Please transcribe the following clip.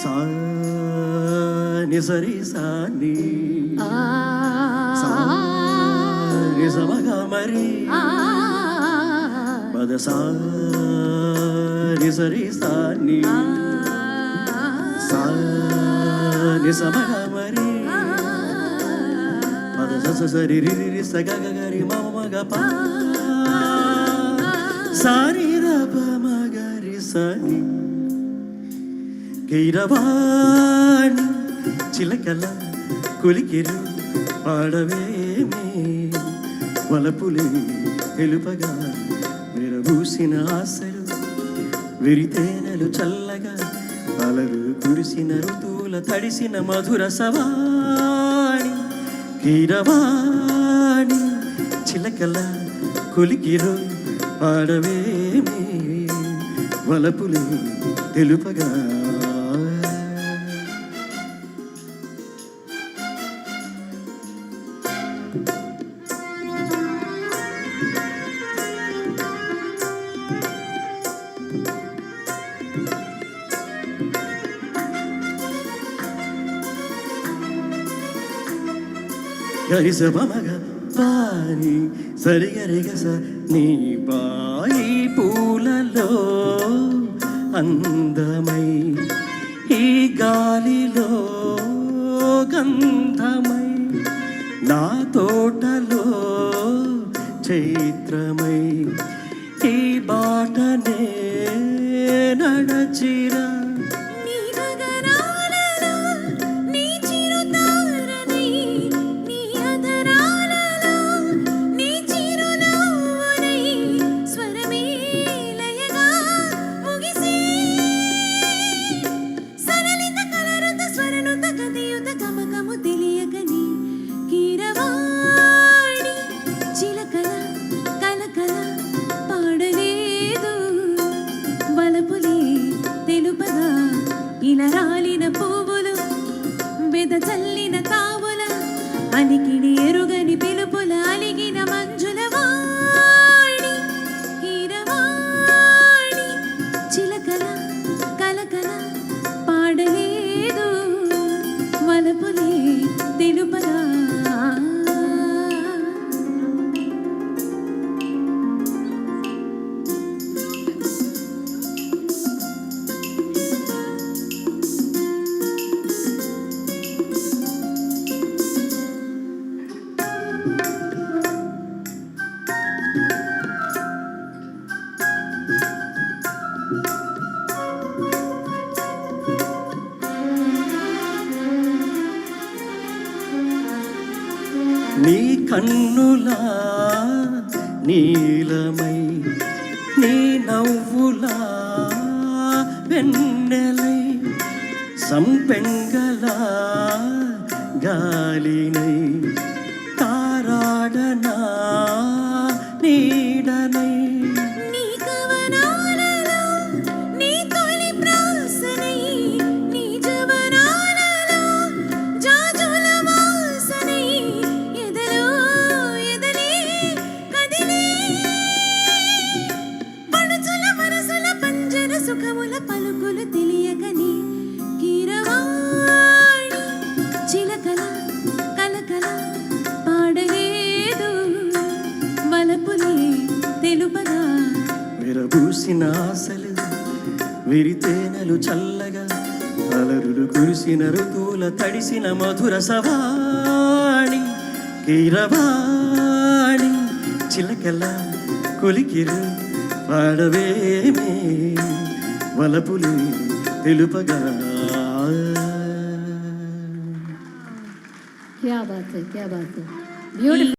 సా ని సరి సా ని సా ని స మ గ మరి పద సా ని సరి సా ని సా ని స మ గ మరి పద స స స రి రి రి రి స గ గ గ రి మ మ మ గ ప సా రి ర ప మ గ రి స ని కీరవాణి చిలకల కొలికిరు పాడవేమే వలపులే తెలుపగా విరబూసిన ఆశలు విరితేనలు చల్లగా అలరు కురిసిన ఋతువుల తడిసిన మధుర సవాణి. కీరవాణి చిలకల కొలికిరు ఆడవేమే వలపులే తెలుపగా గరిస మమగ పాని సరిగరిగస నీ బాయి పూలలో అందమై ఈ గాలిలో గంధమై నా తోటలో చైత్రమై ఈ బాటనే నడచిరా. నీ కన్నులా నీలమై నీ నవ్వులా వెన్నెలై సంపెంగలా గాలినై తారాడనా నీడనై. నీ కవనా సుఖముల పలుకులు తెలియకని కీరవాణి చిలకల కలకల పాడలేదు. వలపులే తెలుపగా. విరబూసిన ఆశలు విరితేనలు చల్లగా. అలరులు కురిసిన ఋతువుల తడిసిన మధుర సవాణి కీరవాణి చిలకల కొలికిరు పాడవేమే. వలపులి తెలుపగా. క్యా బాత్ క్యా బాత్ బ్యూటిఫుల్